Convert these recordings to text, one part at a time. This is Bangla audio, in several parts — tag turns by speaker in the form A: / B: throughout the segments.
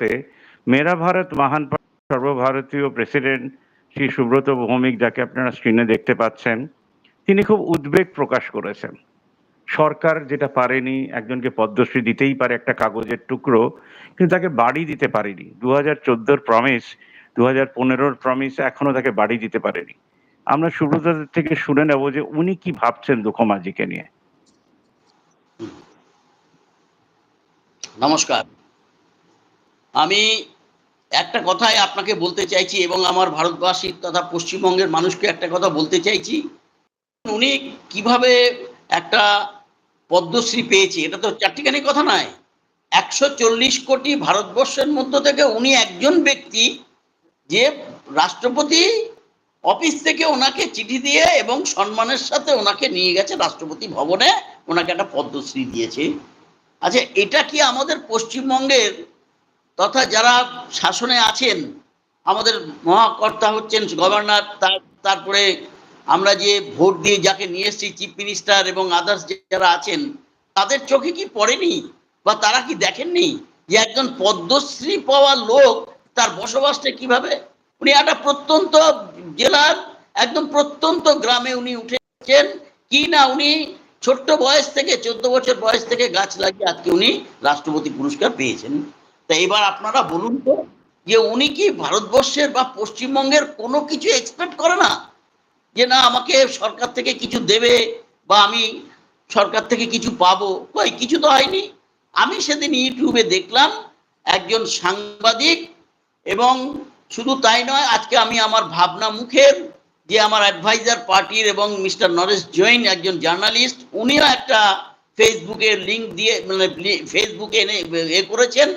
A: তে মেরা ভারত মহান সর্বভারতীয় প্রেসিডেন্ট শ্রী সুব্রত ভৌমিক, যাকে আপনারা স্ক্রিনে দেখতে পাচ্ছেন, তিনি খুব উদ্বেগ প্রকাশ করেছেন। সরকার যেটা পারেনি, একজনকে পদ্মশ্রী দিতেই পারে একটা কাগজের টুকরো, কিন্তু তাকে বাড়ি দিতে পারেনি। দু হাজার চোদ্দোর প্রমিস দু হাজার পনেরোর প্রমিস এখনও তাকে বাড়ি দিতে পারেনি। আমরা সুব্রতদের থেকে শুনে নেব যে উনি কি ভাবছেন দুঃখমাজিকে নিয়ে।
B: নমস্কার। আমি একটা কথাই আপনাকে বলতে চাইছি এবং আমার ভারতবাসী তথা পশ্চিমবঙ্গের মানুষকে একটা কথা বলতে চাইছি। উনি কীভাবে একটা পদ্মশ্রী পেয়েছে, এটা তো চারটিখানি কথা নয়। একশো চল্লিশ কোটি ভারতবর্ষের মধ্য থেকে উনি একজন ব্যক্তি যে রাষ্ট্রপতি অফিস থেকে ওনাকে চিঠি দিয়ে এবং সম্মানের সাথে ওনাকে নিয়ে গেছে রাষ্ট্রপতি ভবনে, ওনাকে একটা পদ্মশ্রী দিয়েছে। আচ্ছা এটা কি আমাদের পশ্চিমবঙ্গের তথা যারা শাসনে আছেন, আমাদের মহাকর্তা হচ্ছেন গভর্নর, তার, তারপরে আমরা যে ভোট দিয়ে যাকে নিয়ে এসেছি, চিফ মিনিস্টার এবং আদার্স যারা আছেন, তাদের চোখে কি পড়েনি? বা তারা কি দেখেননি যে একজন পদ্মশ্রী পাওয়া লোক তার বসবাসটা কীভাবে? উনি একটা প্রত্যন্ত জেলার, একদম প্রত্যন্ত গ্রামে উনি উঠেছেন। কি না উনি ছোট্ট বয়স থেকে, চোদ্দ বছর বয়স থেকে গাছ লাগিয়ে আজকে উনি রাষ্ট্রপতি পুরস্কার পেয়েছেন। তা এবার আপনারা বলুন তো যে উনি কি ভারতবর্ষের বা পশ্চিমবঙ্গের কোনো কিছু এক্সপেক্ট করে না? যে না, আমাকে সরকার থেকে কিছু দেবে বা আমি সরকার থেকে কিছু পাবো? কই কিছু তো হয়নি। আমি সেদিন ইউটিউবে দেখলাম একজন সাংবাদিক এবং শুধু তাই নয়, আজকে আমি আমার ভাবনা মুখের যে আমার অ্যাডভাইজার পার্টির এবং মিস্টার নরেশ জৈন একজন জার্নালিস্ট, উনিও একটা ফেসবুকে লিংক দিয়ে মানে ফেসবুকে এনে এ করেছেন।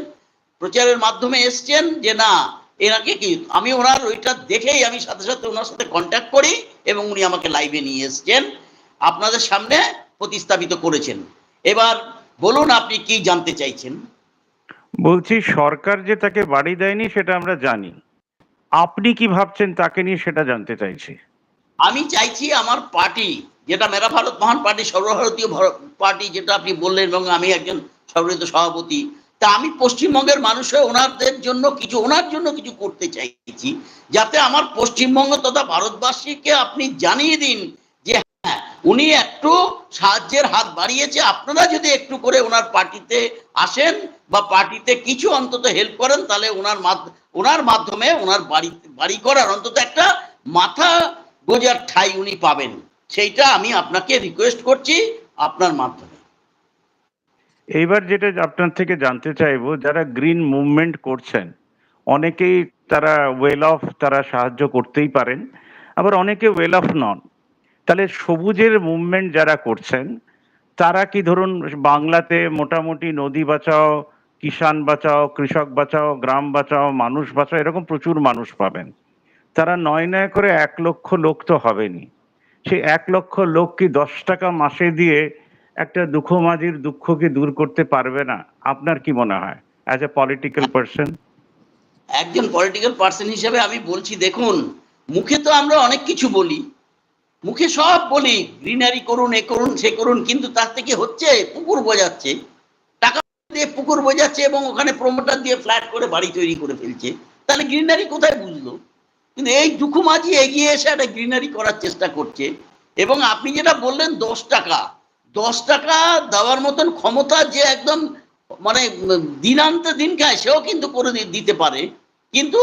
B: প্রচারের মাধ্যমে এসছেন যে না এনাকে কি আমি ওনার ওইটা দেখেই আমি সাথে সাথে ওনার সাথে কন্ট্যাক্ট করি এবং উনি আমাকে লাইভে নিয়ে এসছেন আপনাদের সামনে প্রতিস্থাপিত করেছেন। এবার বলুন আপনি কি জানতে চাইছেন?
A: বলছি সরকার যে তাকে বাড়ি দেয়নি সেটা আমরা জানি। আপনি কি ভাবছেন তাকে নিয়ে সেটা জানতে চাইছি?
B: আমি চাইছি আমার পার্টি যেটা মেরা ভারত মহান পার্টি সর্বভারতীয় পার্টি যেটা আপনি বললেন এবং আমি একজন সর্বভারত সভাপতি তা আমি পশ্চিমবঙ্গের মানুষ ওনাদের জন্য কিছু, ওনার জন্য কিছু করতে চাইছি, যাতে আমার পশ্চিমবঙ্গ তথা ভারতবাসীকে আপনি জানিয়ে দিন যে হ্যাঁ উনি একটু সাহায্যের হাত বাড়িয়েছে। আপনারা যদি একটু করে ওনার পার্টিতে আসেন বা পার্টিতে কিছু অন্তত হেল্প করেন, তাহলে ওনার ওনার মাধ্যমে ওনার বাড়ি বাড়ি করার অন্তত একটা মাথা গোজার ঠাই উনি পাবেন। সেইটা আমি আপনাকে রিকোয়েস্ট করছি আপনার মাধ্যমে।
A: এইবার যেটা আপনার থেকে জানতে চাইব, যারা গ্রিন মুভমেন্ট করছেন, অনেকেই তারা ওয়েল অফ তারা সাহায্য করতেই পারেন, আবার অনেকে ওয়েল অফ নন। তাহলে সবুজের মুভমেন্ট যারা করছেন, তারা কি ধরুন বাংলাতে মোটামুটি নদী বাঁচাও কিষান বাঁচাও, কৃষক বাঁচাও, গ্রাম বাঁচাও, মানুষ বাঁচাও, এরকম প্রচুর মানুষ পাবেন। তারা নয় নয় করে এক লক্ষ লোক তো হবেনি সেই এক লক্ষ লোক কি দশ টাকা মাসে দিয়ে একটা দুঃখ কি দূর করতে পারবে না। আপনার কি মনে হয়? অ্যাজ এ পলিটিক্যাল পার্সন
B: একজন পলিটিক্যাল পার্সন হিসেবে আমি বলছি, দেখুন, মুখে তো আমরা অনেক কিছু বলি। মুখে সব বলি গ্রিনারি করুন, এ করুন, সে করুন, কিন্তু তার থেকে হচ্ছে, পুকুর বোঝাচ্ছে। টাকা দিয়ে পুকুর বোঝাচ্ছে এবং ওখানে প্রমোটার দিয়ে ফ্ল্যাট করে বাড়ি তৈরি করে ফেলছে। তাহলে গ্রিনারি কোথায় বুঝলো? কিন্তু এই দুঃখ মাঝি এগিয়ে এসে একটা গ্রিনারি করার চেষ্টা করছে। এবং আপনি যেটা বললেন, দশ টাকা। দশ টাকা দেওয়ার মতন ক্ষমতা যে একদম মানে দিনান্তে দিন খায়, সেও কিন্তু করে দিতে পারে। কিন্তু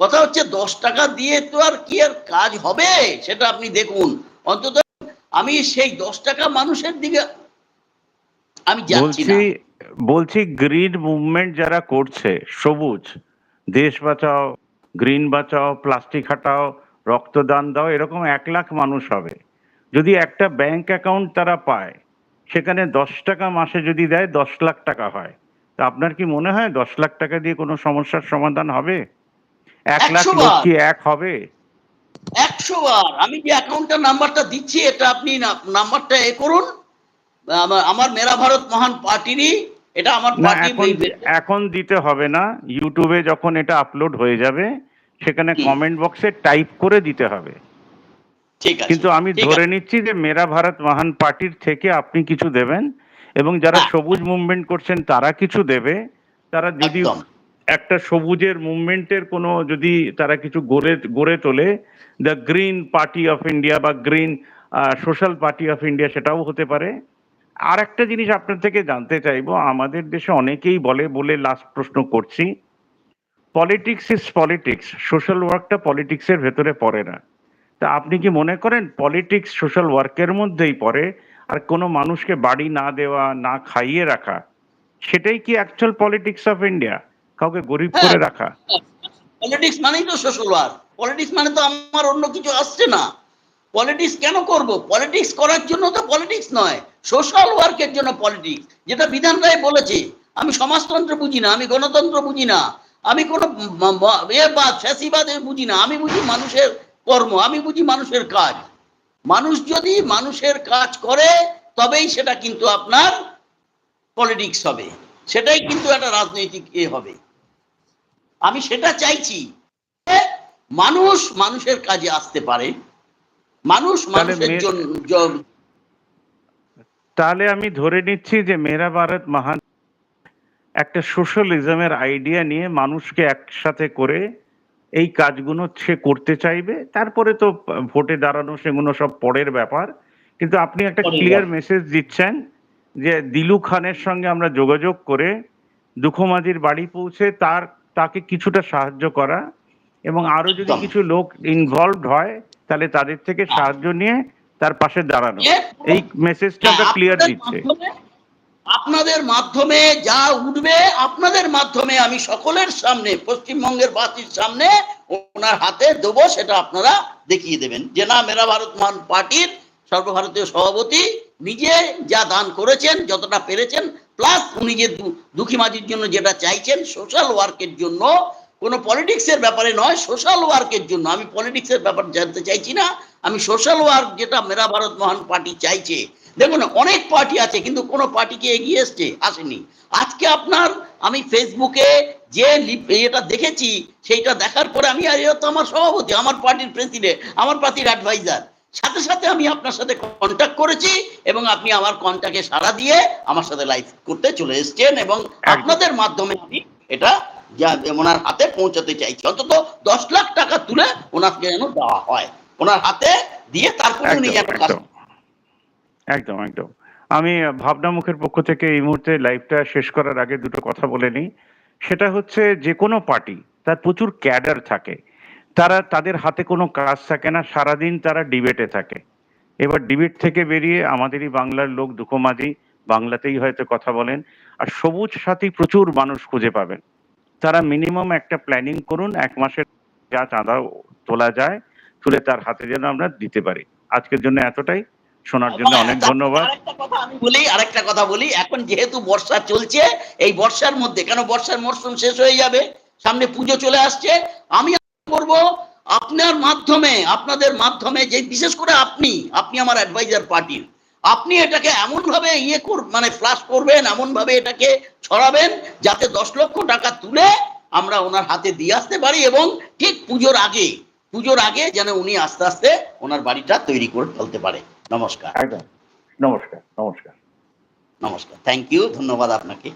B: কথা হচ্ছে দশ টাকা দিয়ে তো আর কি আর কাজ হবে? সেটা আপনি দেখুন। অন্তত আমি সেই দশ টাকা মানুষের দিকে আমি যাচ্ছি
A: বলছি গ্রিন মুভমেন্ট যারা করছে, সবুজ, দেশ বাঁচাও, গ্রিন বাঁচাও, প্লাস্টিক হাটাও, রক্তদান দাও, এরকম এক লাখ মানুষ হবে। যদি একটা ব্যাংক অ্যাকাউন্ট তারা পায় সেখানে দশ টাকা মাসে যদি দেয় দশ লাখ টাকা হয়। তা আপনার কি মনে হয় দশ লাখ টাকা দিয়ে কোনো সমস্যার সমাধান হবে? এক লাখ লোক কি এক হবে?
B: একশো বার। আমি যে অ্যাকাউন্টের নাম্বারটা দিচ্ছি এটা আপনি নাম্বারটা এ করুন। আমার- মেরা ভারত মহান পার্টিরই এটা আমার
A: এখন দিতে হবে না। ইউটিউবে যখন এটা আপলোড হয়ে যাবে সেখানে কমেন্ট বক্সে টাইপ করে দিতে হবে।
B: ঠিক আছে
A: কিন্তু আমি ধরে নিচ্ছি যে মেরা ভারত মহান পার্টির থেকে আপনি কিছু দেবেন এবং যারা
B: হ্যাঁ।
A: সবুজ মুভমেন্ট করছেন তারা কিছু দেবে। তারা যদি একটা সবুজের মুভমেন্টের কোনো যদি তারা কিছু গড়ে গড়ে তোলে the green party of India বা green social party of India সেটাও হতে পারে। আর একটা জিনিস আপনার থেকে জানতে চাইব আমাদের দেশে অনেকেই বলে বলে লাস্ট প্রশ্ন করছি পলিটিক্স ইজ পলিটিক্স সোশ্যাল ওয়ার্কটা পলিটিক্সের ভেতরে পড়ে না। তা আপনি কি মনে করেন পলিটিক্স সোশ্যাল ওয়ার্কের মধ্যেই পড়ে? আর কোনো মানুষকে বাড়ি না দেওয়া না খাইয়ে রাখা সেটাই কি অ্যাকচুয়াল পলিটিক্স অফ ইন্ডিয়া কাউকে গরিব
B: হ্যাঁ।
A: করে রাখা?
B: পলিটিক্স মানেই তো সোশ্যাল ওয়ার্ক পলিটিক্স মানে তো আমার অন্য কিছু আসছে না। পলিটিক্স কেন করব? পলিটিক্স করার জন্য তো পলিটিক্স নয়। সোশ্যাল ওয়ার্কের জন্য পলিটিক্স যেটা বিধান রায় বলেছে আমি সমাজতন্ত্র বুঝি না আমি গণতন্ত্র বুঝি না। আমি কোনো এ বা ফ্যাসিবাদ বুঝি না। আমি বুঝি মানুষের কর্ম আমি বুঝি মানুষের কাজ। মানুষ যদি মানুষের কাজ করে তবেই সেটা কিন্তু আপনার পলিটিক্স হবে। সেটাই কিন্তু একটা রাজনৈতিক এ হবে। আমি সেটা চাইছি মানুষ মানুষের কাজে আসতে পারে। মানুষ মানুষের জন্য
A: তাহলে আমি ধরে নিচ্ছি যে মেরা ভারত মহান। একটা সোশ্যালিজমের আইডিয়া নিয়ে মানুষকে একসাথে করে এই কাজগুলো সে করতে চাইবে। তারপরে তো ভোটে দাঁড়ানো সেগুলো সব পরের ব্যাপার। কিন্তু আপনি একটা ক্লিয়ার মেসেজ দিচ্ছেন যে দিলু খানের সঙ্গে আমরা যোগাযোগ করে দুঃখমাজির বাড়ি পৌঁছে তার তাকে কিছুটা সাহায্য করা এবং আরও যদি কিছু লোক ইনভলভ হয় তাহলে তাদের থেকে সাহায্য নিয়ে তার পাশে দাঁড়ানো। এই মেসেজটা আমরা
B: হ্যাঁ,
A: ক্লিয়ার দিচ্ছে।
B: আপনাদের মাধ্যমে যা উঠবে, আপনাদের মাধ্যমে আমি সকলের সামনে, পশ্চিমবঙ্গের বাসীর সামনে ওনার হাতে দেবো, সেটা আপনারা দেখিয়ে দেবেন। যে না, মেরা ভারত মহান পার্টির সর্বভারতীয় সভাপতি নিজে যা দান করেছেন, যতটা পেরেছেন, প্লাস উনি যে দুঃখী মাঝির জন্য যেটা চাইছেন, সোশ্যাল ওয়ার্কের জন্য, কোনো পলিটিক্সের ব্যাপারে নয়, সোশ্যাল ওয়ার্কের জন্য। আমি পলিটিক্সের ব্যাপার জানতে চাইছি না। আমি সোশ্যাল ওয়ার্ক যেটা মেরা ভারত মহান পার্টি চাইছে দেখুন অনেক পার্টি আছে কিন্তু কোনো পার্টিকে এগিয়ে এসছে আসেনি। আজকে আপনার আমি ফেসবুকে যে এটা দেখেছি সেইটা দেখার পরে আমি আর তো আমার সভাপতি আমার পার্টির প্রেসিডেন্ট আমার পার্টির অ্যাডভাইজার সাথে সাথে আমি আপনার সাথে কন্ট্যাক্ট করেছি এবং আপনি আমার কন্ট্যাক্টে সাড়া দিয়ে আমার সাথে লাইভ করতে চলে এসেছেন এবং আপনাদের মাধ্যমে আমি এটা যা ওনার হাতে পৌঁছাতে চাইছি। অন্তত দশ লাখ টাকা তুলে ওনাকে যেন দেওয়া হয়। ওনার হাতে দিয়ে তারপরে উনি যেন কাজ
A: একদম একদম। আমি ভাবনা মুখের পক্ষ থেকে এই মুহূর্তে লাইভটা শেষ করার আগে দুটো কথা বলে নিই। সেটা হচ্ছে যে কোনো পার্টি তার প্রচুর ক্যাডার থাকে। তারা, তাদের হাতে কোনো কাজ থাকে না, সারাদিন তারা ডিবেটে থাকে। এবার ডিবেট থেকে বেরিয়ে আমাদেরই বাংলার লোক দুঃখমাঝি বাংলাতেই হয়তো কথা বলেন, আর সবুজ সাথী প্রচুর মানুষ খুঁজে পাবেন। তারা মিনিমাম একটা প্ল্যানিং করুন, এক মাসের যা চাঁদা তোলা যায়, তুলে তার হাতে যেন আমরা দিতে পারি। আজকের জন্য এতটাই। শোনার জন্য অনেক ধন্যবাদ।
B: আরেকটা কথা আমি বলি আরেকটা কথা বলি। এখন যেহেতু বর্ষা চলছে এই বর্ষার মধ্যে কেন বর্ষার মরশুম শেষ হয়ে যাবে? সামনে পুজো চলে আসছে। আমি করব আপনার মাধ্যমে আপনাদের মাধ্যমে যে বিশেষ করে আপনি আপনি আমার অ্যাডভাইজার পার্টির আপনি এটাকে এমন ভাবে ইয়ে কর মানে ফ্লাশ করবেন এমন ভাবে এটাকে ছড়াবেন যাতে দশ লক্ষ টাকা তুলে আমরা ওনার হাতে দিয়ে আসতে পারি এবং ঠিক পুজোর আগে পুজোর আগে যেন উনি আস্তে আস্তে ওনার বাড়িটা তৈরি করে ফেলতে পারে। নমস্কার।
A: একদম। নমস্কার নমস্কার।
B: নমস্কার। থ্যাংক ইউ ধন্যবাদ আপনাকে।